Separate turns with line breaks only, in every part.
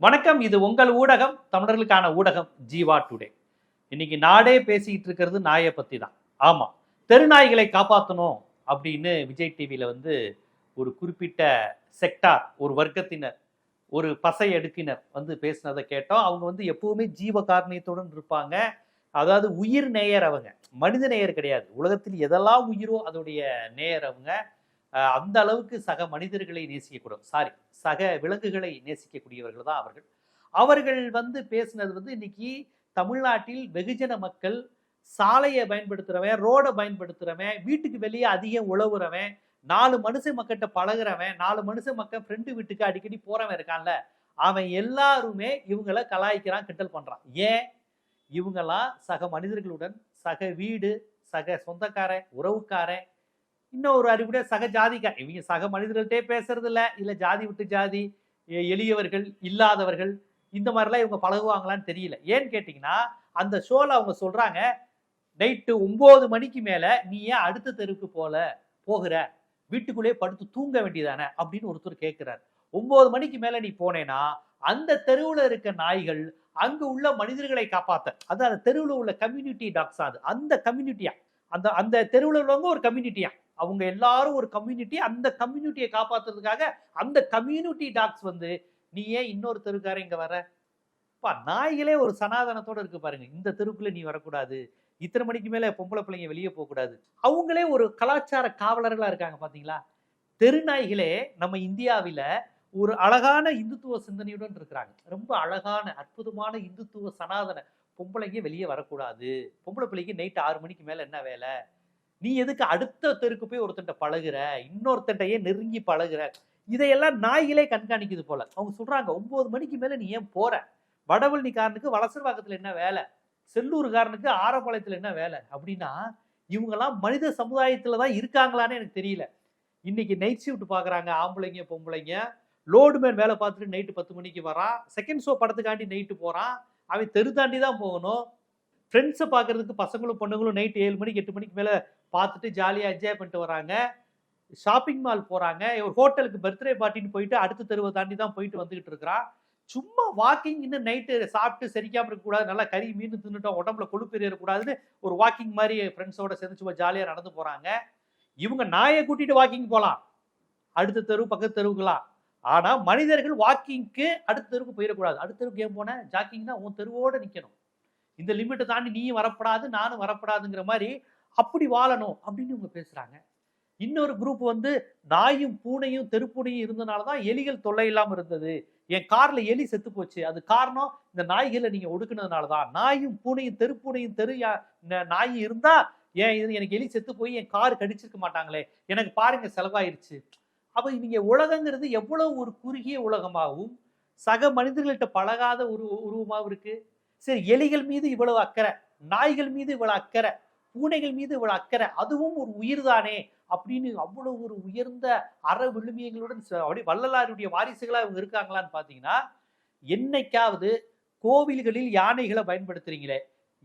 வணக்கம் இது உங்கள் ஊடகம் தமிழர்களுக்கான ஊடகம் ஜீவா டுடே. இன்னைக்கு நாடே பேசிக்கிட்டு இருக்கிறது நாயை பத்தி தான் ஆமா தெருநாய்களை காப்பாற்றணும் அப்படின்னு விஜய் டிவியில வந்து ஒரு குறிப்பிட்ட செக்டார் ஒரு வர்க்கத்தினர் ஒரு பசை அடுக்கினர் வந்து பேசினதை கேட்டோம். அவங்க வந்து எப்பவுமே ஜீவ காரணியத்துடன் இருப்பாங்க. அதாவது உயிர் நேயர் அவங்க. மனித நேயர் கிடையாது. உலகத்தில் எதெல்லாம் உயிரோ அதோடைய நேயர் அவங்க. அந்த அளவுக்கு சக மனிதர்களை நேசிக்கக்கூடும். சாரி சக விலங்குகளை நேசிக்கக்கூடியவர்கள் தான் அவர்கள். அவர்கள் வந்து பேசினது வந்து இன்னைக்கு தமிழ்நாட்டில் வெகுஜன மக்கள் சாலையை பயன்படுத்துகிறவன் ரோடை பயன்படுத்துகிறவன் வீட்டுக்கு வெளியே அதிகம் உழவுறவன் நாலு மனுஷ மக்கள்கிட்ட பழகுறவன் நாலு மனுஷ மக்கள் ஃப்ரெண்டு வீட்டுக்கு அடிக்கடி போகிறவன் இருக்கான்ல அவன் எல்லாருமே இவங்கள கலாய்க்கிறான் கிண்டல் பண்ணுறான் ஏன்? இவங்கெல்லாம் சக மனிதர்களுடன் சக வீடு சக சொந்தக்காரன் உறவுக்காரன் இன்னும் ஒரு அறிவுடைய சக ஜாதிக்கார் இவங்க சக மனிதர்கள்ட்டே பேசுறது இல்லை இல்லை ஜாதி விட்டு ஜாதி எளியவர்கள் இல்லாதவர்கள் இந்த மாதிரிலாம் இவங்க பழகுவாங்களான்னு தெரியல. ஏன்னு கேட்டிங்கன்னா அந்த ஷோவில் அவங்க சொல்கிறாங்க நைட்டு ஒம்பது மணிக்கு மேலே நீ ஏன் அடுத்த தெருவுக்கு போல போகிற? வீட்டுக்குள்ளே படுத்து தூங்க வேண்டியதானே? அப்படின்னு ஒருத்தர் கேட்குறாரு ஒம்பது மணிக்கு மேலே நீ போனேன்னா அந்த தெருவில் இருக்க நாய்கள் அங்கு உள்ள மனிதர்களை காப்பாத்த அது அந்த தெருவில் உள்ள கம்யூனிட்டி டாக்ஸ் அது அந்த கம்யூனிட்டியா அந்த அந்த தெருவில் உள்ளவங்க ஒரு கம்யூனிட்டியா அவங்க எல்லாரும் ஒரு கம்யூனிட்டி அந்த கம்யூனிட்டியை காப்பாத்துறதுக்காக அந்த கம்யூனிட்டி டாக்ஸ் வந்து நீ ஏன் இன்னொரு தெருக்கார இங்க வர பா நாய்களே ஒரு சனாதனத்தோட இருக்கு பாருங்க. இந்த தெருக்குள்ள நீ வரக்கூடாது. இத்தனை மணிக்கு மேல பொம்பளை பிள்ளைங்க வெளியே போக கூடாது அவங்களே ஒரு கலாச்சார காவலர்களா இருக்காங்க பாத்தீங்களா? தெருநாய்களே நம்ம இந்தியாவில ஒரு அழகான இந்துத்துவ சிந்தனையுடன் இருக்கிறாங்க. ரொம்ப அழகான அற்புதமான இந்துத்துவ சனாதன பொம்பளைங்க வெளியே வரக்கூடாது. பொம்பளை பிள்ளைக்கு நைட் ஆறு மணிக்கு மேல என்ன வேலை? நீ எதுக்கு அடுத்த தெருக்கு போய் ஒருத்தன்ட்ட பழகுற? இன்னொருத்தன்ட்டையே நெருங்கி பழகுற? இதையெல்லாம் நாய்களே கண்காணிக்குது போல. அவங்க சொல்றாங்க ஒன்பது மணிக்கு மேல நீ ஏன் போற? வடவள்ளிக்காரனுக்கு வளசர்வாக்கத்துல என்ன வேலை? செல்லூர்காரனுக்கு ஆரப்பாளையத்துல என்ன வேலை? அப்படின்னா இவங்கெல்லாம் மனித சமுதாயத்துல தான் இருக்காங்களான்னு எனக்கு தெரியல. இன்னைக்கு நைட் ஷிஃப்ட் பாக்குறாங்க ஆம்பளைங்க பொம்பளைங்க. லோடு மேன் வேலை பார்த்துட்டு நைட்டு பத்து மணிக்கு வரான். செகண்ட் ஷோ படத்துக்காண்டி நைட்டு போறான். அவன் தெரு தாண்டி தான் போகணும். ஃப்ரெண்ட்ஸை பார்க்குறதுக்கு பசங்களும் பொண்ணுங்களும் நைட்டு ஏழு மணிக்கு எட்டு மணிக்கு மேலே பார்த்துட்டு ஜாலியாக என்ஜாய் பண்ணிட்டு வராங்க. ஷாப்பிங் மால் போகிறாங்க ஒரு ஹோட்டலுக்கு பர்த்டே பார்ட்டின்னு போயிட்டு அடுத்த தெருவை தாண்டி தான் போயிட்டு வந்துகிட்டு இருக்கிறான் சும்மா வாக்கிங் இன்னும் நைட்டு சாப்பிட்டு செரிக்காமல் இருக்கக்கூடாது நல்லா கறி மீன் தின்னுட்டோம் உடம்புல கொழுப்பு ஏறக்கூடாதுன்னு ஒரு வாக்கிங் மாதிரி ஃப்ரெண்ட்ஸோட சேர்ந்து சும்மா ஜாலியாக நடந்து போகிறாங்க இவங்க நாயை கூட்டிகிட்டு வாக்கிங் போகலாம் அடுத்த தெரு பக்கத்து தெருவுக்குலாம் ஆனால் மனிதர்கள் வாக்கிங்க்கு அடுத்த தெருவுக்கு போயிடக்கூடாது. அடுத்த தெருவுக்கு ஏன் போனேன் ஜாக்கிங் தான் உன் தெருவோட நிற்கணும் இந்த லிமிட்டை தாண்டி நீயும் வரப்படாது நானும் வரப்படாதுங்கிற மாதிரி அப்படி வாழணும் அப்படின்னு இவங்க பேசுறாங்க. இன்னொரு குரூப் வந்து நாயும் பூனையும் தெருப்பூனையும் இருந்தனால தான் எலிகள் தொல்லை இல்லாமல் இருந்தது. என் கார்ல எலி செத்து போச்சு. அது காரணம் இந்த நாய்களை நீங்க ஒடுக்குனதுனால தான் நாயும் பூனையும் தெருப்பூனையும் தெரு யா- நாயும் இருந்தா ஏன் இது எனக்கு எலி செத்து போய் என் கார் கடிச்சிருக்க மாட்டாங்களே? எனக்கு பாருங்க செலவாயிருச்சு. அப்போ நீங்க உலகங்கிறது எவ்வளவு ஒரு குறுகிய உலகமாகவும் சக மனிதர்கள்ட்ட பழகாத ஒரு உருவமாகவும் இருக்குது சரி எலிகள் மீது இவ்வளவு அக்கறை நாய்கள் மீது இவ்வளவு அக்கறை பூனைகள் மீது இவ்வளவு அக்கறை அதுவும் ஒரு உயிர் தானே அப்படின்னு அவ்வளவு ஒரு உயர்ந்த அற விழுமியங்களுடன் அப்படி வள்ளலாருடைய வாரிசுகளா இவங்க இருக்காங்களான்னு பாத்தீங்கன்னா என்னைக்காவது கோவில்களில் யானைகளை பயன்படுத்துறீங்களே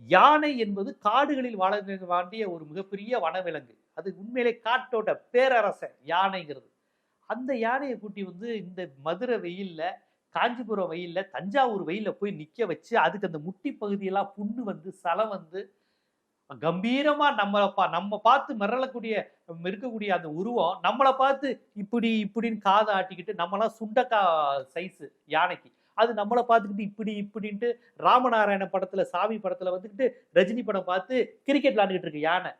யானை என்பது காடுகளில் வாழ வேண்டிய ஒரு மிகப்பெரிய வனவிலங்கு. அது உண்மையிலே காட்டோட பேரரசன் யானைங்கிறது. அந்த யானையை கூட்டி வந்து இந்த மதுரை வெயில்ல காஞ்சிபுரம் வயலில் தஞ்சாவூர் வயலில் போய் நிற்க வச்சு அதுக்கு அந்த முட்டி பகுதியெல்லாம் புண்ணு வந்து சலம் வந்து கம்பீரமாக நம்மளை பா நம்ம பார்த்து மிரளக்கூடிய இருக்கக்கூடிய அந்த உருவம் நம்மளை பார்த்து இப்படி இப்படின்னு காதை ஆட்டிக்கிட்டு நம்மலாம் சுண்டக்கா சைஸு யானைக்கு. அது நம்மளை பார்த்துக்கிட்டு இப்படி இப்படின்ட்டு ராமநாராயண படத்தில் சாமி படத்தில் வந்துக்கிட்டு ரஜினி படம் பார்த்து கிரிக்கெட் விளாண்டுக்கிட்டு இருக்கு யானை.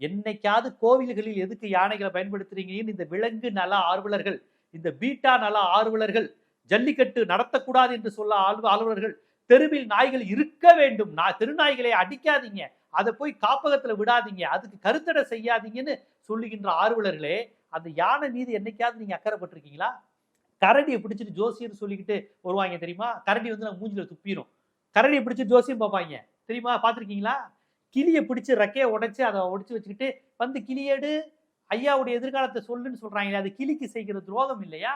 என்னைக்காவது கோவில்களில் எதுக்கு யானைகளை பயன்படுத்துறீங்கன்னு இந்த விலங்கு நல ஆர்வலர்கள் இந்த பீட்டா நல ஆர்வலர்கள் ஜல்லிக்கட்டு நடத்தக்கூடாது என்று சொல்ல ஆர்வ ஆர்வலர்கள் தெருவில் நாய்கள் இருக்க வேண்டும். நான் தெருநாய்களை அடிக்காதீங்க. அதை போய் காப்பகத்தில் விடாதீங்க. அதுக்கு கருத்தடை செய்யாதீங்கன்னு சொல்லுகின்ற ஆர்வலர்களே அந்த யானை மீது என்னைக்காவது நீங்கள் அக்கறைப்பட்டிருக்கீங்களா கரடியை பிடிச்சிட்டு ஜோசியர்னு சொல்லிக்கிட்டு வருவாங்க தெரியுமா? கரடி வந்து நம்ம மூஞ்சில் துப்பிடும் கரடியை பிடிச்சி ஜோசியம் பார்ப்பாங்க. தெரியுமா? பார்த்துருக்கீங்களா? கிளியை பிடிச்சி ரெக்கையை உடைச்சி அதை உடச்சி வச்சுக்கிட்டு வந்து கிளியேடு ஐயாவுடைய எதிர்காலத்தை சொல்லுன்னு சொல்கிறாங்களே அது கிளிக்கு செய்கிற துரோகம் இல்லையா?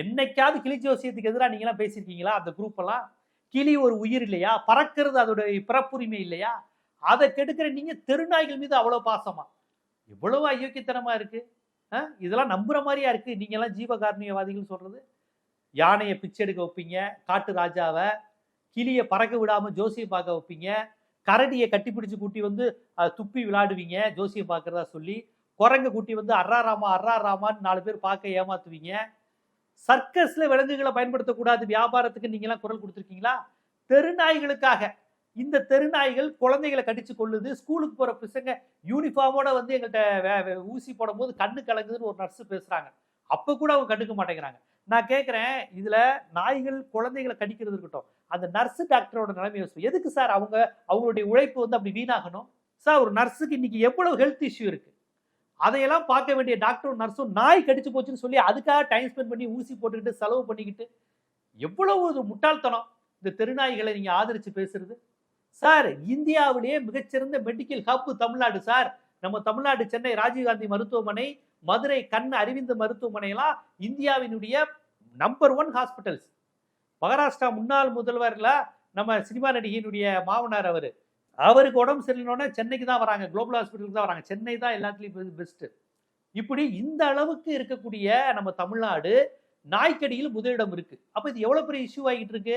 என்னைக்காவது கிளி ஜோசியத்துக்கு எதிராக நீங்களாம் பேசியிருக்கீங்களா? அந்த குரூப்பெல்லாம் கிளி ஒரு உயிர் இல்லையா? பறக்கிறது அதோடைய பிறப்புரிமை இல்லையா? அதை கெடுக்கிற நீங்கள் தெருநாய்கள் மீது அவ்வளோ பாசமா? எவ்வளவு அயோக்கியத்தனமாக இருக்குது இதெல்லாம் நம்புகிற மாதிரியா இருக்குது நீங்கள்லாம் எல்லாம் சொல்கிறது யானையை பிச்சை எடுக்க வைப்பீங்க. காட்டு ராஜாவை. கிளியை பறக்க விடாமல் ஜோசியம் பார்க்க வைப்பீங்க. கரடியை கட்டிப்பிடிச்சு கூட்டி வந்து துப்பி விளையாடுவீங்க ஜோசியம் பார்க்குறதா சொல்லி குரங்கை கூட்டி வந்து அர்ரா ராமா அர்ரா ராமான்னு நாலு பேர் பார்க்க ஏமாத்துவீங்க. சர்க்கஸ்ல விலங்குகளை பயன்படுத்தக்கூடாது. வியாபாரத்துக்கு நீங்களாம் குரல் கொடுத்துருக்கீங்களா? தெருநாய்களுக்காக. இந்த தெருநாய்கள் குழந்தைகளை கடிச்சு கொள்ளுது ஸ்கூலுக்கு போற பசங்க யூனிஃபார்மோட வந்து எங்கள்கிட்ட வே- போடும் ஊசி போடும்போது கண்ணு கலங்குதுன்னு ஒரு நர்ஸ் பேசுறாங்க. அப்ப கூட அவங்க கண்டுக்க மாட்டேங்கிறாங்க. நான் கேட்குறேன் இதுல நாய்கள் குழந்தைகளை கடிக்கிறது இருக்கட்டும். அந்த நர்ஸ் டாக்டரோட நிலைமை யோசிப்போம். எதுக்கு சார் அவங்க அவங்களுடைய உழைப்பு வந்து அப்படி வீணாகணும்? சார் ஒரு நர்ஸுக்கு இன்னைக்கு எவ்வளவு ஹெல்த் இஷ்யூ இருக்கு? அதையெல்லாம் பார்க்க வேண்டிய டாக்டரும் நர்ஸும் நாய் கடிச்சு போச்சுன்னு சொல்லி அதுக்காக டைம் ஸ்பெண்ட் பண்ணி ஊசி போட்டுக்கிட்டு செலவு பண்ணிக்கிட்டு எவ்வளவு ஒரு முட்டாள்தனம். இந்த தெருநாய்களை நீங்கள் ஆதரித்து பேசுறது. சார் இந்தியாவிலேயே மிகச்சிறந்த மெடிக்கல் ஹப் தமிழ்நாடு சார் நம்ம தமிழ்நாடு சென்னை ராஜீவ்காந்தி மருத்துவமனை மதுரை கண் அறிவிந்த மருத்துவமனை எல்லாம் இந்தியாவினுடைய நம்பர் ஒன் ஹாஸ்பிட்டல்ஸ் மகாராஷ்டிரா முன்னாள் முதல்வரில் நம்ம சினிமா நடிகையினுடைய மாமனார் அவர். அவருக்கு உடம்பு சரியில்லைன்னா சென்னைக்கு தான் வராங்க. குளோபல் ஹாஸ்பிட்டலுக்கு தான் வராங்க. சென்னை தான் எல்லாத்துலேயும் பெஸ்ட்டு இப்படி இந்த அளவுக்கு இருக்கக்கூடிய நம்ம தமிழ்நாடு நாய்க்கடியில் முதலிடம் இருக்கு. அப்போ இது எவ்வளோ பெரிய இஷ்யூ ஆகிட்டு இருக்கு?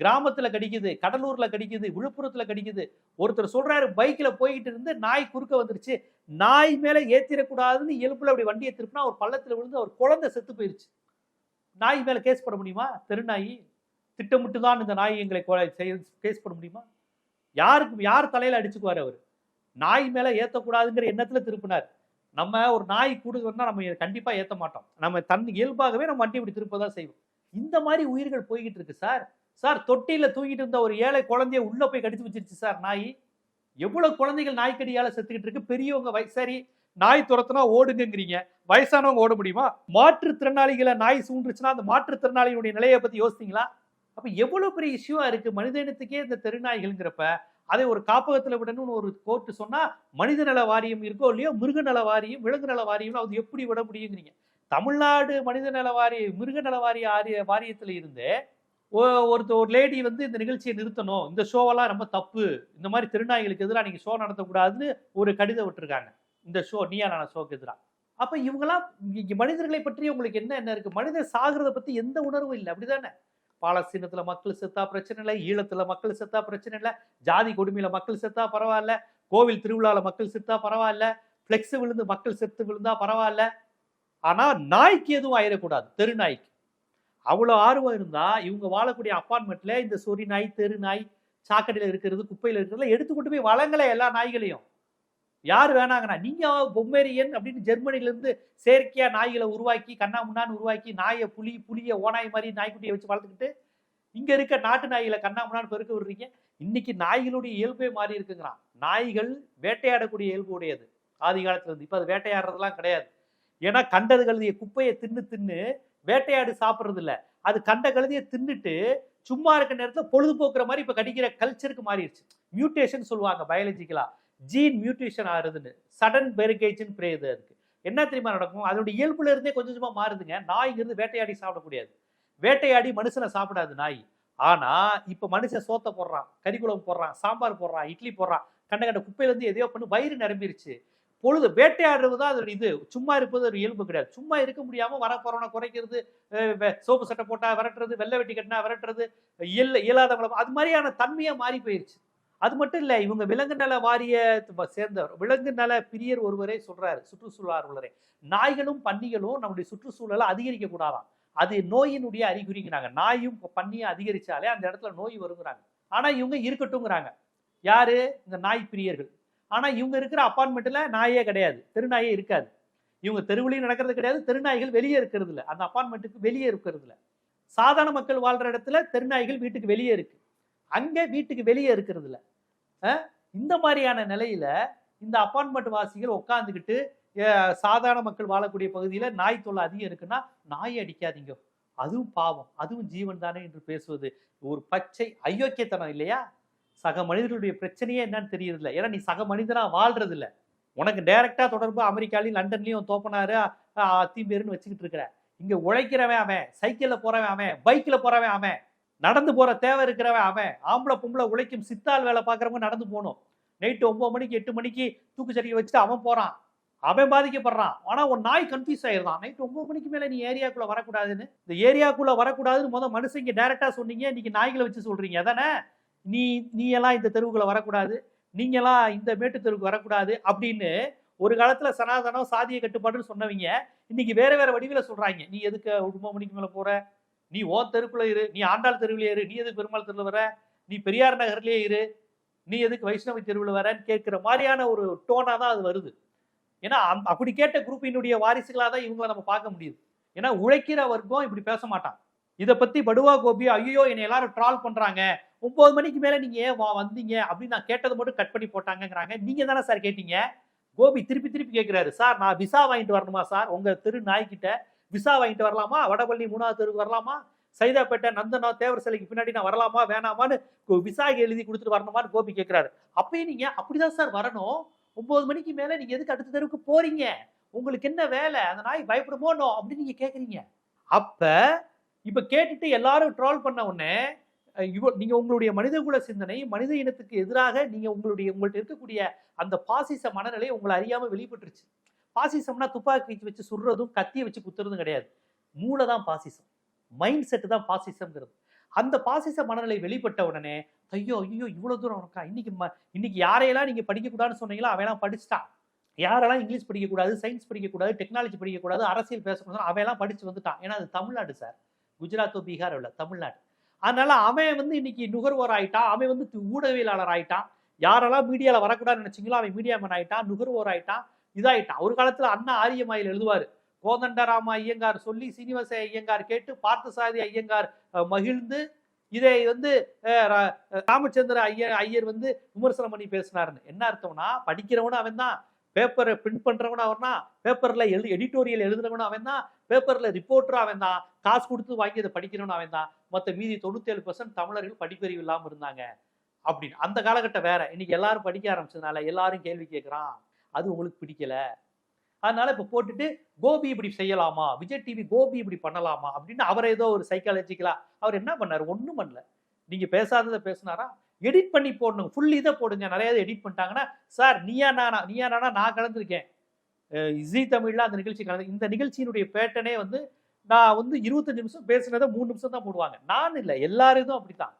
கிராமத்தில் கடிக்குது கடலூரில் கடிக்குது விழுப்புரத்தில் கடிக்குது. ஒருத்தர் சொல்றாரு பைக்கில் போய்கிட்டு இருந்து நாய் குறுக்க வந்துருச்சு. நாய் மேலே ஏற்றிடக்கூடாதுன்னு எலும்பில் அப்படி வண்டியை திருப்பினா ஒரு பள்ளத்தில் விழுந்து அவர் குழந்தை செத்து போயிருச்சு. நாய் மேலே கேஸ் போட முடியுமா? தெருநாய் திட்டமிட்டு தான் இந்த நாய் எங்களை கேஸ் போட முடியுமா? யாருக்கு யார் தலையில அடிச்சுக்குவார் அவர்? நாய் மேல ஏத்தக்கூடாதுங்கிற எண்ணத்துல திருப்பினார். நம்ம ஒரு நாய் கூடுதுன்னா நம்ம கண்டிப்பா ஏத்த மாட்டோம். நம்ம தன் இயல்பாகவே நம்ம வண்டி இப்படி திருப்பதான் செய்வோம். இந்த மாதிரி உயிர்கள் போய்கிட்டு இருக்கு சார். சார் தொட்டியில தூங்கிட்டு இருந்த ஒரு ஏழை குழந்தைய உள்ள போய் கடிச்சு வச்சிருச்சு சார் நாய். எவ்வளவு குழந்தைகள் நாய்க்கடியால செத்துக்கிட்டு இருக்கு? பெரியவங்க சரி நாய் துரத்துனா ஓடுங்கிறீங்க வயசானவங்க ஓட முடியுமா? மாற்றுத்திறனாளிகளை நாய் சூண்டுச்சுன்னா அந்த மாற்றுத்திறனாளிகளுடைய நிலையை பத்தி யோசித்தீங்களா? அப்போ எவ்வளோ பெரிய இஷ்யூவாக இருக்குது மனித இனத்துக்கே இந்த தெருநாய்கள்ங்கிறப்ப அதை ஒரு காப்பகத்தில் விடணும்னு ஒரு கோர்ட்டு சொன்னால் மனித நல வாரியம் இருக்கோ இல்லையோ மிருக நல வாரியம் விலங்கு நல வாரியம் அது எப்படி விட முடியுங்கிறீங்க. தமிழ்நாடு மனித நல வாரிய மிருக நல வாரிய ஆரிய வாரியத்தில் இருந்து ஒ- ஒருத்த ஒரு லேடி வந்து இந்த நிகழ்ச்சியை நிறுத்தணும். இந்த ஷோவெல்லாம் ரொம்ப தப்பு. இந்த மாதிரி திருநாய்களுக்கு எதிராக நீங்கள் ஷோ நடத்தக்கூடாதுன்னு ஒரு கடிதம் விட்டுருக்காங்க. இந்த ஷோ நீயா நானா ஷோக்கு எதிராக அப்போ இவங்கெல்லாம் இங்க மனிதர்களை பற்றி உங்களுக்கு என்ன என்ன இருக்குது மனிதர் சாகிறத பற்றி எந்த உணர்வும் இல்லை. அப்படிதானே? பாலஸ்தீனத்தில் மக்கள் செத்தா பிரச்சனை இல்லை ஈழத்தில் மக்கள் செத்தா பிரச்சனை இல்லை ஜாதி கொடுமையில் மக்கள் செத்தா பரவாயில்ல கோவில் திருவிழாவில் மக்கள் செத்தா பரவாயில்ல ஃப்ளெக்ஸு விழுந்து மக்கள் செத்து விழுந்தா பரவாயில்ல. ஆனால் நாய்க்கு எதுவும் ஆயிடக்கூடாது தெரு நாய்க்கு அவ்வளோ ஆர்வம் இருந்தால் இவங்க வாழக்கூடிய அப்பார்ட்மெண்ட்டில் இந்த சொறி நாய் தெரு நாய் சாக்கடையில் இருக்கிறது குப்பையில் இருக்கிறதுல எடுத்து கொண்டு போய் வளங்களை எல்லா நாய்களையும். யார் வேணாங்கண்ணா. நீங்க பொம்மேரியன் அப்படின்னு ஜெர்மனிலேருந்து செயற்கையா நாய்களை உருவாக்கி கண்ணா முன்னான்னு உருவாக்கி நாயை புலி புலிய ஓனாய் மாதிரி நாய்க்குட்டியை வச்சு வளர்த்துக்கிட்டு இங்க இருக்க நாட்டு நாய்களை கண்ணா முன்னான்னு பெருக்க விடுறீங்க. இன்னைக்கு நாய்களுடைய இயல்பே மாறி இருக்குங்கிறான் நாய்கள் வேட்டையாடக்கூடிய இயல்பு உடையது. ஆதி காலத்துல இப்போ அது வேட்டையாடுறதுலாம் கிடையாது. ஏன்னா கண்டது கழுதிய குப்பையை தின்னு தின்னு வேட்டையாடு சாப்பிட்றது இல்லை அது கண்ட கழுதியை தின்னுட்டு சும்மா இருக்க நேரத்தில் பொழுதுபோக்குற மாதிரி இப்போ கடிக்கிற கல்ச்சருக்கு மாறிடுச்சு. மியூட்டேஷன் சொல்லுவாங்க பயாலஜிக்கலாக ஜீன் மியூட்டேஷன் ஆகுதுன்னு சடன் பெரிகேஜன் இது அதுக்கு என்ன தெரியுமா நடக்கும்? அதனுடைய இயல்புல இருந்தே கொஞ்சம் கொஞ்சமாக மாறுதுங்க. நாய்ங்கிறது வேட்டையாடி சாப்பிடக்கூடாது வேட்டையாடி மனுஷனை சாப்பிடாது நாய். ஆனால் இப்போ மனுஷன் சோத்தை போடுறான் கறிக்குழம்பு போடுறான் சாம்பார் போடுறான் இட்லி போடுறான் கண்ட கண்ட குப்பையிலேருந்து எதையோ பண்ணி வயிறு நிரம்பிருச்சு. பொழுது வேட்டையாடுறது தான் அதோட இது. சும்மா இருப்பது ஒரு இயல்பு கிடையாது. சும்மா இருக்க முடியாமல் வர போறவனை குறைக்கிறது வெ- சோப்பு சட்டை போட்டால் விரட்டுறது வெள்ளை வெட்டி கட்டினா விரட்டுறது இயல் இயலாதவங்களை அது மாதிரியான தன்மையாக மாறி போயிருச்சு. அது மட்டும் இல்லை இவங்க விலங்கு நல வாரிய சேர்ந்தவர் விலங்கு நல பிரியர் ஒருவரே சொல்றாரு சுற்றுச்சூழல் ஆர்வலரே நாய்களும் பன்னிகளும் நம்முடைய சுற்றுச்சூழலை அதிகரிக்க கூடாதாம். அது நோயினுடைய அறிகுறிங்கிறாங்க. நாயும் பன்னியும் அதிகரிச்சாலே அந்த இடத்துல நோய் வருங்கிறாங்க. ஆனா இவங்க இருக்கட்டும்ங்கிறாங்க. யாரு? இந்த நாய் பிரியர்கள். ஆனா இவங்க இருக்கிற அப்பார்ட்மெண்ட்ல நாயே கிடையாது. தெருநாயே இருக்காது. இவங்க தெருவிலையும் நடக்கிறது கிடையாது தெருநாய்கள் வெளியே இருக்கிறது இல்லை அந்த அப்பார்ட்மெண்ட்டுக்கு வெளியே இருக்கிறது இல்லை சாதாரண மக்கள் வாழ்ற இடத்துல தெருநாய்கள் வீட்டுக்கு வெளியே இருக்கு. அங்கே வீட்டுக்கு வெளியே இருக்கிறது இல்லை இந்த மாதிரியான நிலையில இந்த அப்பார்ட்மெண்ட் வாசிகள் உட்காந்துக்கிட்டு சாதாரண மக்கள் வாழக்கூடிய பகுதியில் நாய் தொல்லை அதிகம் இருக்குன்னா நாயை அடிக்காதீங்க. அதுவும் பாவம். அதுவும் ஜீவன் தானே என்று பேசுவது. ஒரு பச்சை அயோக்கியத்தனம் இல்லையா? சக மனிதர்களுடைய பிரச்சனையே என்னன்னு தெரியறதில்ல. ஏன்னா நீ சக மனிதனாக வாழ்றது இல்லை உனக்கு டைரக்டாக தொடர்பு அமெரிக்காலையும் லண்டன்லையும் தோப்பனாரு அஹ், அத்திம்பேருன்னு வச்சுக்கிட்டு இருக்கிற இங்கே உழைக்கிறவன் அவன் சைக்கிளில் போகிறவன் அவன் பைக்கில் போகிறவன் அவன். நடந்து போற தேவை இருக்கிறவன் அவன். ஆம்பளை பொம்பளை உழைக்கும் சித்தாள் வேலை பார்க்குறவங்க நடந்து போகணும். நைட்டு ஒன்பது மணிக்கு எட்டு மணிக்கு தூக்குச்சட்டியை வச்சுட்டு அவன் போறான். அவன் பாதிக்கப்படுறான். ஆனா ஒரு நாய் கன்ஃபியூஸ் ஆயிருந்தான் நைட் ஒன்பது மணிக்கு மேல நீ ஏரியாக்குள்ள வரக்கூடாதுன்னு. இந்த ஏரியாக்குள்ள வரக்கூடாதுன்னு முதல் மனுஷங்க டேரெக்டாக சொன்னீங்க. இன்னைக்கு நாய்களை வச்சு சொல்றீங்க. அதானே? நீ நீ எல்லாம் இந்த தெருவுக்குள்ளே வரக்கூடாது. நீங்களாம் இந்த மேட்டு தெருவுக்கு வரக்கூடாது அப்படின்னு ஒரு காலத்துல சனாதனம் சாதிய கட்டுப்பாடுன்னு சொன்னவங்க இன்னைக்கு வேற வேற வடிவில் சொல்றாங்க. நீ எதுக்கு ஒன்பது மணிக்கு மேல போற? நீ ஓ தெருக்குள்ள இரு நீ ஆண்டாள் தெருவிலே இரு நீ எதுக்கு பெருமாள் தெருவில் வர? நீ பெரியார் நகர்லேயே இரு நீ எதுக்கு வைஷ்ணவி தெருவில் வரன்னு கேட்குற மாதிரியான ஒரு டோனாக தான் அது வருது. ஏன்னா அப்படி கேட்ட குரூப்பினுடைய வாரிசுகளாக தான் இவங்களை நம்ம பார்க்க முடியுது. ஏன்னா உழைக்கிற வர்க்கம் இப்படி பேச மாட்டான். இதை பற்றி படுவா கோபி ஐயோ என்னை எல்லாரும் ட்ரால் பண்ணுறாங்க ஒம்பது மணிக்கு மேலே நீங்கள் ஏன் வா- வந்தீங்க? அப்படின்னு நான் கேட்டதை மட்டும் கட் பண்ணி போட்டாங்கங்கிறாங்க. நீங்கள் தானே சார் கேட்டீங்க? கோபி திருப்பி திருப்பி கேட்குறாரு சார் நான் விசா வாங்கிட்டு வரணுமா சார் உங்கள் தெரு நாய்கிட்ட விசா வாங்கிட்டு வரலாமா? வடபள்ளி மூணாவது தெருவுக்கு வரலாமா? சைதாப்பேட்டை நந்தனா தேவர் சிலைக்கு பின்னாடி நான் வரலாமா வேணாமான்னு கு- விசா எழுதி கொடுத்துட்டு வரணுமான்னு கோபி கேட்கிறாரு அப்பயும் நீங்க அப்படிதான் சார் வரணும். ஒன்பது மணிக்கு மேல நீங்க எதுக்கு அடுத்த தெருவுக்கு போறீங்க? உங்களுக்கு என்ன வேலை? அந்த நாய் பயப்படுமோனோ? அப்படின்னு நீங்க கேக்குறீங்க. அப்ப இப்ப கேட்டுட்டு எல்லாரும் ட்ரால் பண்ண உடனே இவ நீங்க உங்களுடைய மனிதகுல சிந்தனை மனித இனத்துக்கு எதிராக நீங்க உங்களுடைய உங்கள்ட்ட இருக்கக்கூடிய அந்த பாசிச மனநிலை உங்களை அறியாம வெளிப்பட்டுருச்சு. பாசிசம்னா துப்பாக்கி வச்சு சுடுறதும் கத்தியை வச்சு குத்துறதும் கிடையாது. மூளை தான் பாசிசம். மைண்ட் செட்டு தான் பாசிசம்ங்கிறது. அந்த பாசிச மனநிலை வெளிப்பட்ட உடனே ஐயோ ஐயோ இவ்வளோ தூரம் உனக்கா இன்னைக்கு ம- இன்னைக்கு யாரையெல்லாம் நீங்கள் படிக்கக்கூடாதுன்னு சொன்னீங்களோ அவெல்லாம் படிச்சுட்டான் யாரெல்லாம் இங்கிலீஷ் படிக்கக்கூடாது சயின்ஸ் படிக்கக்கூடாது டெக்னாலஜி படிக்கக்கூடாது அரசியல் பேசக்கூடாது அவெல்லாம் படித்து வந்துட்டான். ஏன்னா அது தமிழ்நாடு சார். குஜராத்தோ பீகார் இல்லை தமிழ்நாடு. அதனால அவன் வந்து இன்னைக்கு நுகர்வோர் ஆயிட்டான். அவன் வந்து ஊடகவியலாளர் ஆயிட்டான். யாரெல்லாம் மீடியாவில் வரக்கூடாதுன்னு நினைச்சீங்களோ அவன் மீடியா மேன் ஆயிட்டான் நுகர்வோர் ஆயிட்டான். இதாயிட்டான் ஒரு காலத்துல அண்ணா ஆரியமாயில் எழுதுவாரு கோதண்டராம ஐயங்கார் சொல்லி சீனிவாச ஐயங்கார் கேட்டு பார்த்தசாரதி ஐயங்கார் மகிழ்ந்து இதை வந்து ரா- ராமச்சந்திர ஐயர் ஐயர் வந்து விமர்சனம் பண்ணி பேசினாருன்னு. என்ன அர்த்தம்னா படிக்கிறவனும் அவன் தான் பேப்பரை பிரிண்ட் பண்றவனும் அவன் தான் பேப்பர்ல எழுதி எடிட்டோரியல் எழுதுறவனும் அவன் தான் பேப்பர்ல ரிப்போர்ட்டரும் அவன் தான் காசு கொடுத்து வாங்கி அதை படிக்கிறவனும் அவன் தான் மற்ற மீதி தொண்ணூத்தேழு பர்சன்ட் தமிழர்கள் படிப்பறிவு இல்லாமல் இருந்தாங்க. அப்படின்னு. அந்த காலகட்டம் வேற. இன்னைக்கு எல்லாரும் படிக்க ஆரம்பிச்சதுனால எல்லாரும் கேள்வி கேட்குறான். அது உங்களுக்கு பிடிக்கல. அதனால இப்ப போட்டுட்டு கோபி இப்படி செய்யலாமா? விஜய் டிவி கோபி இப்படி பண்ணலாமா? அப்படின்னு அவர் ஏதோ ஒரு சைக்காலஜிக்கலா அவர் என்ன பண்ணாரு? ஒன்றும் பண்ணல. நீங்க பேசாததை பேசினாரா? எடிட் பண்ணி போடணும். ஃபுல் இதை போடுங்க. நிறைய எடிட் பண்ணிட்டாங்கன்னா சார் நீயா நானா நீயா நானா நான் கலந்துருக்கேன். இசை ஜீ தமிழ்ல அந்த நிகழ்ச்சி கலந்து இந்த நிகழ்ச்சியினுடைய பேட்டனே வந்து நான் வந்து இருபத்தஞ்சு நிமிஷம் பேசுனதை மூணு நிமிஷம் தான் போடுவாங்க. நான் இல்லை. எல்லாரும் இதுவும் அப்படித்தான்.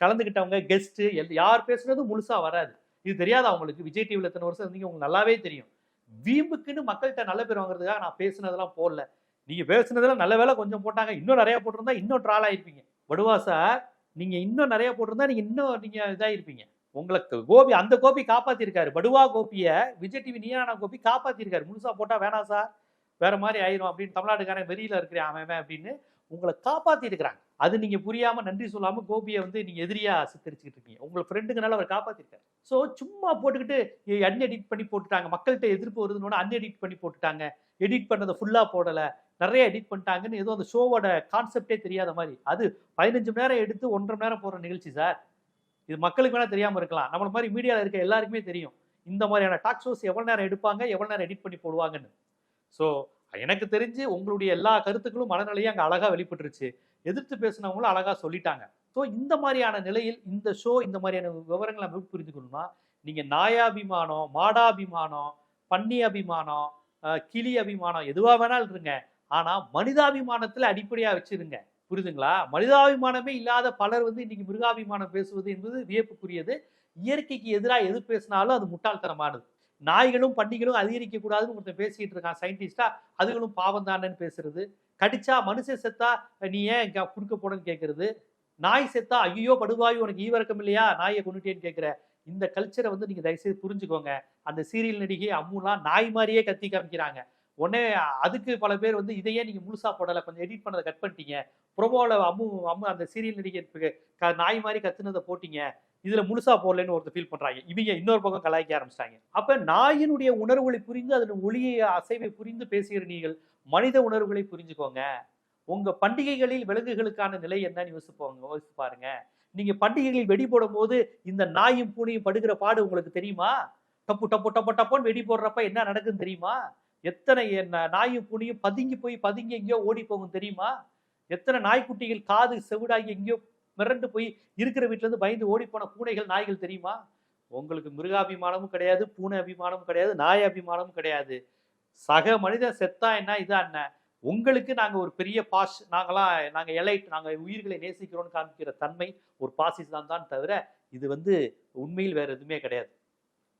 கலந்துக்கிட்டவங்க கெஸ்ட் யார் பேசுனதும் முழுசா வராது. இது தெரியாது அவங்களுக்கு விஜய் டிவியில் எத்தனை வருஷம் இருந்தீங்க? உங்களுக்கு நல்லாவே தெரியும். வீம்புக்குன்னு மக்கள்கிட்ட நல்ல பேர் வாங்குறதுக்காக நான் பேசுனதெல்லாம் போடல. நீங்கள் பேசுனதெல்லாம் நல்ல வேலை கொஞ்சம் போட்டாங்க. இன்னும் நிறையா போட்டிருந்தா இன்னும் ட்ரால் ஆயிருப்பீங்க. வடுவா சார் நீங்கள் இன்னும் நிறைய போட்டிருந்தா நீங்கள் இன்னும் நீங்கள் இதாகிருப்பீங்க உங்களுக்கு கோபி அந்த கோபி காப்பாத்திருக்காரு. படுவா கோபியை விஜய் டிவி நீயான கோபி காப்பாத்திருக்காரு? முழுசா போட்டா வேணாம் சார். வேற மாதிரி ஆயிரும் அப்படின்னு தமிழ்நாட்டுக்காரன் வெறியில இருக்கிறேன் அவன் அவன் அப்படின்னு உங்களை காப்பாத்தி இருக்கிறாங்க அது நீங்க புரியாம நன்றி சொல்லாம கோபியை வந்து நீங்க எதிரியா சித்தரிச்சுக்கிட்டு இருக்கீங்க. உங்களை ஃப்ரெண்டுங்கனால அவர் காப்பாத்திருக்காரு. ஸோ சும்மா போட்டுக்கிட்டு அன் எடிட் பண்ணி போட்டுட்டாங்க. மக்கள்கிட்ட எதிர்ப்பு வருதுன்னு அன் எடிட் பண்ணி போட்டுட்டாங்க. எடிட் பண்ணதை ஃபுல்லா போடல. நிறைய எடிட் பண்ணிட்டாங்கன்னு ஏதோ அந்த ஷோவோட கான்செப்டே தெரியாத மாதிரி. அது பதினஞ்சு மணி நேரம் எடுத்து ஒன்றரை மணி நேரம் போடுற நிகழ்ச்சி சார். இது மக்களுக்கு வேணா தெரியாம இருக்கலாம். நம்மள மாதிரி மீடியால இருக்க எல்லாருக்குமே தெரியும். இந்த மாதிரியான டாக் ஷோஸ் எவ்வளவு நேரம் எடுப்பாங்க எவ்வளவு நேரம் எடிட் பண்ணி போடுவாங்கன்னு. ஸோ எனக்கு தெரிஞ்சு உங்களுடைய எல்லா கருத்துக்களும் மனநிலையும் அங்கே அழகாக வெளிப்பட்டுருச்சு. எதிர்த்து பேசினவங்களும் அழகாக சொல்லிட்டாங்க. ஸோ இந்த மாதிரியான நிலையில் இந்த ஷோ இந்த மாதிரியான விவரங்களை நம்ம புரிஞ்சுக்கணும்னா நீங்கள் நாயாபிமானம் மாடாபிமானம் பன்னி அபிமானம் கிளி அபிமானம் எதுவாக வேணாலும் இருங்க. ஆனால் மனிதாபிமானத்தில் அடிப்படையாக வச்சுருங்க. புரியுதுங்களா? மனிதாபிமானமே இல்லாத பலர் வந்து இன்னைக்கு மிருகாபிமானம் பேசுவது என்பது வியப்புக்குரியது. இயற்கைக்கு எதிராக எது பேசினாலும் அது முட்டாள்தனமானது. நாய்களும் பண்டிகளும் அதிகரிக்க கூடாதுன்னு ஒருத்தன் பேசிட்டு இருக்கான் சயின்டிஸ்டா அதுகளும் பாவம் தானேன்னு பேசுறது. கடிச்சா மனுஷன் செத்தா நீ ஏன் இங்க குறுக்க போடன்னு கேட்கறது நாய் செத்தா ஐயோ படுவாயு உனக்கு ஈவரக்கம் இல்லையா? நாயை கொண்டுட்டேன்னு கேட்கிற இந்த கல்ச்சரை வந்து நீங்க தயவுசெய்து புரிஞ்சுக்கோங்க. அந்த சீரியல் நடிகை அம்முலாம் நாய் மாதிரியே கத்தி காமிக்கிறாங்க. உடனே அதுக்கு பல பேர் வந்து இதையே நீங்க முழுசா போடல கொஞ்சம் எடிட் பண்ணதை கட் பண்ணிட்டீங்க. ப்ரோமோல அம்மு அம்மு அந்த சீரியல் நடிகை க- நாய் மாதிரி கத்துனதை போட்டீங்க. இதுல முழுசா போடலன்னு ஒருத்தர் ஃபீல் பண்றாங்க. இவங்க இன்னொரு பக்கம் கலாய்க்க ஆரம்பிச்சிட்டாங்க. அப்ப நாயினுடைய உணர்வுகளை புரிந்து அதன் ஒளியை அசைவை புரிந்து பேசுகிற நீங்கள் மனித உணர்வுகளை புரிஞ்சுக்கோங்க. உங்க பண்டிகைகளில் விலங்குகளுக்கான நிலை என்னன்னு யோசிப்போங்க யோசிச்சு பாருங்க. நீங்க பண்டிகைகளில் வெடி போடும் போது இந்த நாயும் பூனையும் படுகிற பாடு உங்களுக்கு தெரியுமா? டப்பு டப்பு டப்பு டப்புன்னு வெடி போடுறப்ப என்ன நடக்குன்னு தெரியுமா? எத்தனை என்ன- நாயும் பூனையும் பதுங்கி போய் பதுங்கி எங்கேயோ ஓடி போகும் தெரியுமா? எத்தனை நாய்க்குட்டிகள் காது செவிடாகி எங்கேயோ மிரண்டு போய் இருக்கிற வீட்டுல இருந்து பயந்து ஓடி போன பூனைகள் நாய்கள் தெரியுமா? உங்களுக்கு மிருகாபிமானமும் கிடையாது பூனை அபிமானமும் கிடையாது நாய் அபிமானமும் கிடையாது. சக மனிதன் செத்தா என்ன இதா என்ன? உங்களுக்கு நாங்க ஒரு பெரிய பாஷ் நாங்களாம் நாங்க எலைட் நாங்க உயிர்களை நேசிக்கிறோம்னு காமிக்கிற தன்மை ஒரு பாசிசம் தான் தவிர இது வந்து உண்மையில் வேற எதுவுமே கிடையாது.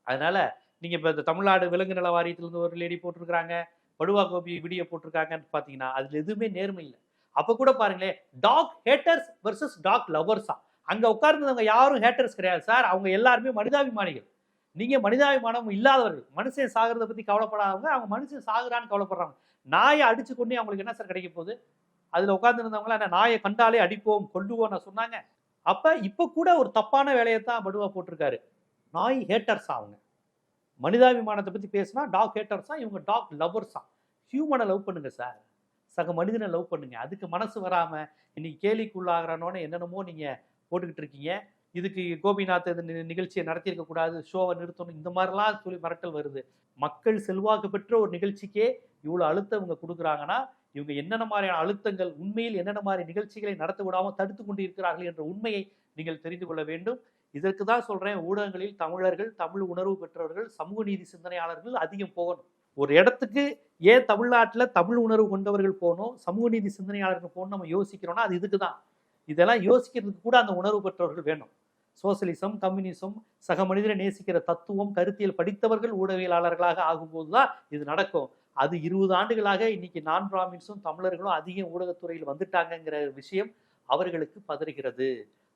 அதனால நீங்க இப்ப இந்த தமிழ்நாடு விலங்கு நல வாரியத்திலிருந்து ஒரு லேடி போட்டிருக்கிறாங்க படுவா கோபி வீடியோ போட்டிருக்காங்கன்னு பாத்தீங்கன்னா அதுல எதுவுமே நேர்மை இல்லை. அப்போ கூட பாருங்களேன் டாக் ஹேட்டர்ஸ் வர்சஸ் டாக் லவர்ஸா அங்கே உட்கார்ந்தவங்க யாரும் ஹேட்டர்ஸ் கிடையாது சார் அவங்க எல்லாருமே மனிதாபிமானிகள். நீங்கள் மனிதாபிமானம் இல்லாதவர்கள். மனுஷன் சாகிறத பற்றி கவலைப்படாதவங்க அவங்க மனுஷன் சாகுறான்னு கவலைப்படுறாங்க நாயை அடிச்சு கொண்டு அவங்களுக்கு என்ன சார் கிடைக்க போகுது? அதில் உட்காந்துருந்தவங்கள என்ன நாயை கண்டாலே அடிப்போம் கொல்லுவோம்னு சொன்னாங்க. அப்போ இப்போ கூட ஒரு தப்பான வேலையை தான் படுவா போட்டிருக்காரு. நாய் ஹேட்டர்ஸா அவங்க. மனிதாபிமானத்தை பற்றி பேசினா டாக் ஹேட்டர்ஸா இவங்க டாக் லவர்ஸா ஹியூமனை லவ் பண்ணுங்க சார் சக மனிதனை லவ் பண்ணுங்க. அதுக்கு மனசு வராம இன்னைக்கு கேலிக்குள்ளாகிறானோன்னு என்னென்னமோ நீங்க போட்டுக்கிட்டு இருக்கீங்க. இதுக்கு கோபிநாத் நிகழ்ச்சியை நடத்தியிருக்க கூடாது ஷோவை நிறுத்தணும் இந்த மாதிரிலாம் சொல்லி மிரட்டல் வருது. மக்கள் செல்வாக்கு பெற்ற ஒரு நிகழ்ச்சிக்கே இவ்வளோ அழுத்தம் இவங்க கொடுக்குறாங்கன்னா இவங்க என்னென்ன மாதிரியான அழுத்தங்கள் உண்மையில் என்னென்ன மாதிரி நிகழ்ச்சிகளை நடத்த விடாமல் தடுத்து கொண்டு இருக்கிறார்கள் என்ற உண்மையை நீங்கள் தெரிந்து கொள்ள வேண்டும். இதற்கு தான் சொல்கிறேன் ஊடகங்களில் தமிழர்கள் தமிழ் உணர்வு பெற்றவர்கள் சமூக நீதி சிந்தனையாளர்கள் அதிகம் போகணும். ஒரு இடத்துக்கு ஏன் தமிழ்நாட்டில் தமிழ் உணர்வு கொண்டவர்கள் போகணும் சமூக நீதி சிந்தனையாளர்கள் போகணும் நம்ம யோசிக்கிறோம்னா அது இதுக்கு தான் இதெல்லாம் யோசிக்கிறதுக்கு கூட அந்த உணர்வு பெற்றவர்கள் வேணும். சோசியலிசம் கம்யூனிசம் சக மனிதரை நேசிக்கிற தத்துவம் கருத்தியல் படித்தவர்கள் ஊடகவியலாளர்களாக ஆகும்போது தான் இது நடக்கும். அது இருபது ஆண்டுகளாக இன்னைக்கு நான் பிராமின்ஸும் தமிழர்களும் அதிகம் ஊடகத்துறையில் வந்துட்டாங்கங்கிற விஷயம் அவர்களுக்கு பதறுகிறது.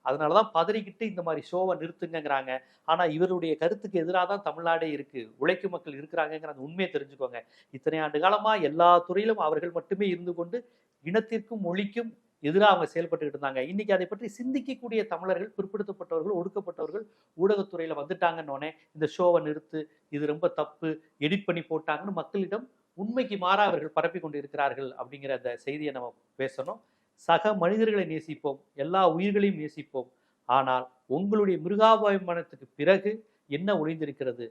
அதனால தான் பதறிக்கிட்டு இந்த மாதிரி ஷோவை நிறுத்துங்கிறாங்க ஆனால் இவருடைய கருத்துக்கு எதிராக தான் தமிழ்நாடே இருக்குது உழைக்கும் மக்கள் இருக்கிறாங்கங்கிற அந்த உண்மையை தெரிஞ்சுக்கோங்க. இத்தனை ஆண்டு காலமாக எல்லா துறையிலும் அவர்கள் மட்டுமே இருந்து கொண்டு இனத்திற்கும் மொழிக்கும் எதிராக அவங்க செயல்பட்டுக்கிட்டு இருந்தாங்க. இன்னைக்கு அதை பற்றி சிந்திக்கக்கூடிய தமிழர்கள் பிற்படுத்தப்பட்டவர்கள் ஒடுக்கப்பட்டவர்கள் ஊடகத்துறையில் வந்துட்டாங்கன்னொடனே இந்த ஷோவை நிறுத்து இது ரொம்ப தப்பு எடிட் பண்ணி போட்டாங்கன்னு மக்களிடம் உண்மைக்கு மாறா அவர்கள் பரப்பி கொண்டு இருக்கிறார்கள் அப்படிங்கிற அந்த செய்தியை நம்ம பேசணும். சக மனிதர்களை நேசிப்போம் எல்லா உயிர்களையும் நேசிப்போம். ஆனால் உங்களுடைய மிருகாபிமானத்துக்கு பிறகு என்ன ஒளிந்திருக்கிறது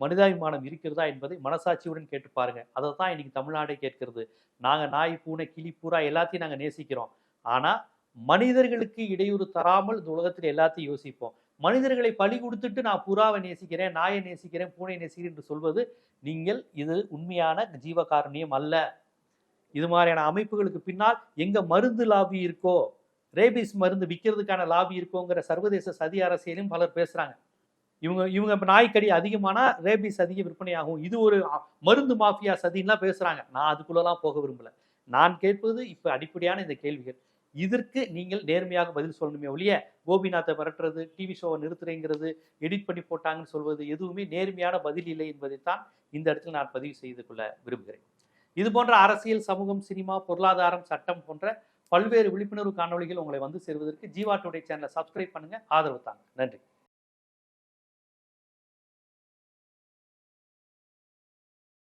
மனிதாபிமானம் இருக்கிறதா என்பதை மனசாட்சியுடன் கேட்டு பாருங்க. அதை தான் இன்னைக்கு தமிழ்நாடே கேட்கிறது. நாங்கள் நாய் பூனை கிளி பூரா எல்லாத்தையும் நாங்கள் நேசிக்கிறோம். ஆனால் மனிதர்களுக்கு இடையூறு தராமல் இந்த உலகத்தில் எல்லாத்தையும் யோசிப்போம். மனிதர்களை பழி கொடுத்துட்டு நான் புறாவை நேசிக்கிறேன் நாயை நேசிக்கிறேன் பூனை நேசிக்கிறேன் என்று சொல்வது நீங்கள் இது உண்மையான ஜீவகாரணியம் அல்ல. இது மாதிரியான அமைப்புகளுக்கு பின்னால் எங்க மருந்து லாபி இருக்கோ ரேபிஸ் மருந்து விற்கிறதுக்கான லாபி இருக்கோங்கிற சர்வதேச சதி அரசியலையும் பலர் பேசுறாங்க. இவங்க இவங்க இப்போ நாய்க்கடி அதிகமானா ரேபிஸ் அதிக விற்பனையாகும். இது ஒரு மருந்து மாஃபியா சதின்லாம் பேசுறாங்க. நான் அதுக்குள்ளலாம் போக விரும்பல. நான் கேட்பது இப்போ அடிப்படையான இந்த கேள்விகள். இதற்கு நீங்கள் நேர்மையாக பதில் சொல்லணுமே ஒழிய கோபிநாத்தை மிரட்டுறது டிவி ஷோவை நிறுத்துறேங்கிறது எடிட் பண்ணி போட்டாங்கன்னு சொல்வது எதுவுமே நேர்மையான பதில் இல்லை என்பதைத்தான் இந்த இடத்துல நான் பதிவு செய்து கொள்ள விரும்புகிறேன். இது போன்ற அரசியல் சமூகம் சினிமா பொருளாதாரம் சட்டம் போன்ற பல்வேறு விழிப்புணர்வு காணொளிகள் உங்களை வந்து சேருவதற்கு ஜீவா டுடே சேனலை சப்ஸ்கிரைப் பண்ணுங்க. ஆதரவு தாங்க. நன்றி.